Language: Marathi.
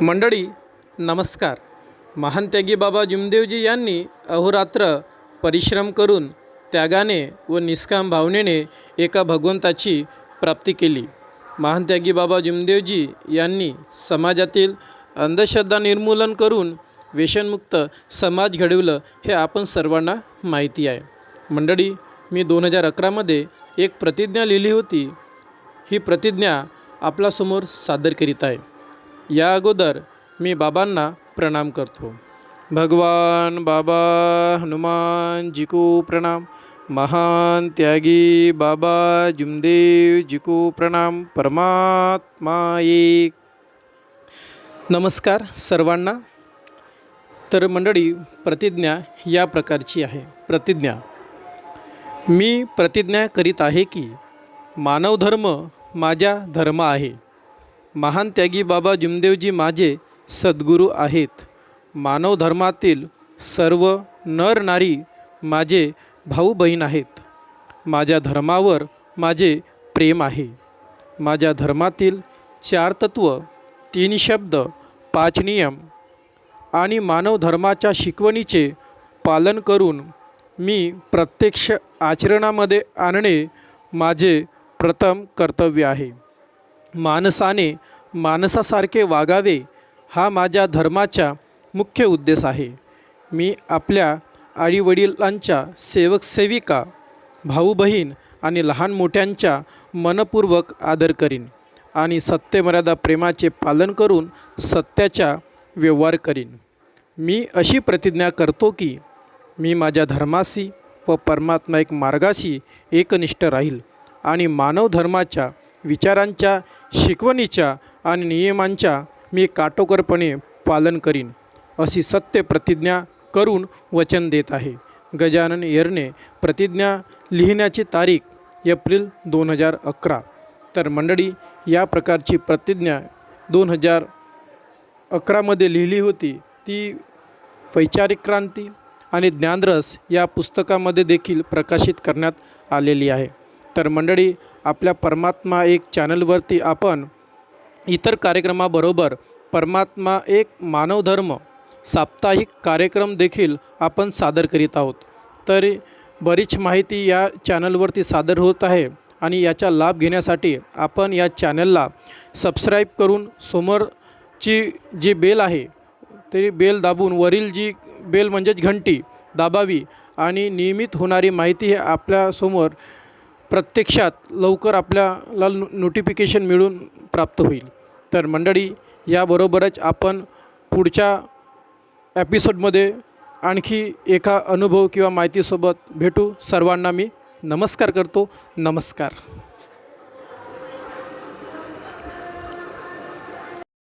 मंडळी नमस्कार. महान त्यागी बाबा जुमदेवजी यांनी अहोरात्र परिश्रम करून त्यागाने व निष्काम भावनेने एका भगवंताची प्राप्ती केली. महान त्यागी बाबा जुमदेवजी यांनी समाजातील अंधश्रद्धा निर्मूलन करून व्यसनमुक्त समाज घडवलं हे आपण सर्वांना माहिती आहे. मंडळी मी दोन हजार अकरामध्ये एक प्रतिज्ञा लिहिली होती. ही प्रतिज्ञा आपल्यासमोर सादर करीत आहे. या अगोदर मी बाबांना प्रणाम करतो. भगवान बाबा, हनुमान जिको प्रणाम. महान त्यागी बाबा, जुमदेव जिको प्रणाम. परमात्मा एक. नमस्कार सर्वांना. तर मंडळी, प्रतिज्ञा या प्रकारची आहे. प्रतिज्ञा. मी प्रतिज्ञा करीत आहे की मानवधर्म माझ्या धर्म आहे. महान त्यागी बाबा जुमदेवजी माझे सद्गुरू आहेत. मानव धर्मातील सर्व नर नारी माझे भाऊ बहीण आहेत. माझ्या धर्मावर माझे प्रेम आहे. माझ्या धर्मातील चार तत्व तीन शब्द पाच नियम आणि मानव धर्माच्या शिकवणीचे पालन करून मी प्रत्यक्ष आचरणामध्ये आणणे माझे प्रथम कर्तव्य आहे. माणसाने माणसासारखे वागावे हा माझ्या धर्माचा मुख्य उद्देश आहे. मी आपल्या आईवडिलांच्या सेवक सेविका भाऊ बहीण आणि लहान मोठ्यांच्या मनपूर्वक आदर करीन आणि सत्यमर्यादा प्रेमाचे पालन करून सत्याचा व्यवहार करीन. मी अशी प्रतिज्ञा करतो की मी माझ्या धर्माशी व परमात्मा एक मार्गाशी एकनिष्ठ राहील आणि मानव धर्माच्या विचारांच्या शिकवणीच्या आणि नियमांच्या मी काटोकोरपणे पालन करीन अशी सत्य प्रतिज्ञा करून वचन देत आहे. गजानन येरने प्रतिज्ञा लिहिण्याची तारीख एप्रिल दोन हजार अकरा. तर मंडळी या प्रकारची प्रतिज्ञा दोन हजार अकरामध्ये लिहिली होती ती वैचारिक क्रांती आणि ज्ञानरस या पुस्तकामध्ये देखील प्रकाशित करण्यात आलेली आहे. तर मंडळी आपल्या परमात्मा एक चॅनलवरती आपण इतर कार्यक्रमाबरोबर परमात्मा एक मानवधर्म साप्ताहिक कार्यक्रम देखील आपण सादर करीत आहोत. तर बरीच माहिती या चॅनलवरती सादर होत आहे आणि याचा लाभ घेण्यासाठी आपण या चॅनलला सबस्क्राईब करून समोरची जी बेल आहे ते बेल दाबून वरील जी बेल म्हणजेच घंटी दाबावी आणि नियमित होणारी माहिती हे आपल्यासमोर प्रत्यक्षात लवकर आपल्याला नो नोटिफिकेशन मिळून प्राप्त होईल. तर मंडळी याबरोबरच आपण पुढच्या एपिसोडमध्ये आणखी एका अनुभव किंवा माहितीसोबत भेटू. सर्वांना मी नमस्कार करतो. नमस्कार.